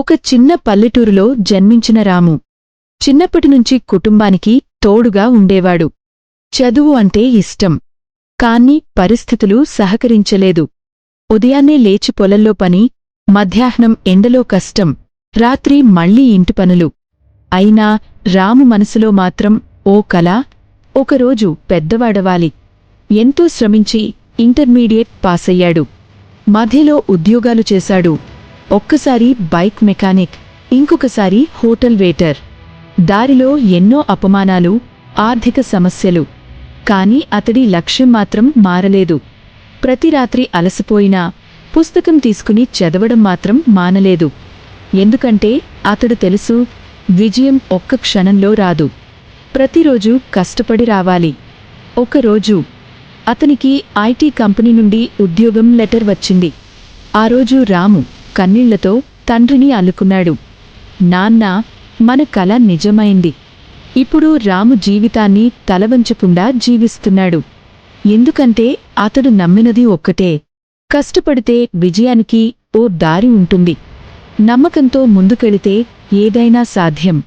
ఒక చిన్న పల్లెటూరులో జన్మించిన రాము. చిన్నప్పటినుంచి కుటుంబానికి తోడుగా ఉండేవాడు. చదువు అంటే ఇష్టం. కాన్ని పరిస్థితులు సహకరించలేదు. ఉదయాన్నే లేచి పొలంలో పని మధ్యాహ్నం ఎండలో కష్టం రాత్రి మళ్ళీ ఇంటి పనులు. అయినా రాము మనసులో మాత్రం ఓ కల ఒకరోజు పెద్దవాడవాలి ఎంతో శ్రమించి ఇంటర్మీడియట్ పాసయ్యాడు. మధ్యలో ఉద్యోగాలు చేశాడు. ఒక్కసారి బైక్ మెకానిక్ ఇంకొకసారి హోటల్ వేటర్ దారిలో ఎన్నో అపమానాలు ఆర్థిక సమస్యలు. కానీ అతడి లక్ష్యం మాత్రం మారలేదు. ప్రతి రాత్రి అలసిపోయినా పుస్తకం తీసుకుని చదవడం మాత్రం మానలేదు. ఎందుకంటే అతడు తెలుసు విజయం ఒక్క క్షణంలో రాదు. ప్రతిరోజు కష్టపడి రావాలి. ఒకరోజు అతనికి ఐటీ కంపెనీ నుండి ఉద్యోగం లెటర్ వచ్చింది. ఆ రోజు రాము కన్నీళ్ళతో తండ్రిని అల్లుకున్నాడు. నాన్న మన కల నిజమైంది. ఇప్పుడు రాము జీవితాన్ని తలవంచకుండా జీవిస్తున్నాడు. ఎందుకంటే అతడు నమ్మినది ఒక్కటే. కష్టపడితే విజయానికి ఓ దారి ఉంటుంది. నమ్మకంతో ముందుకెళితే ఏదైనా సాధ్యం.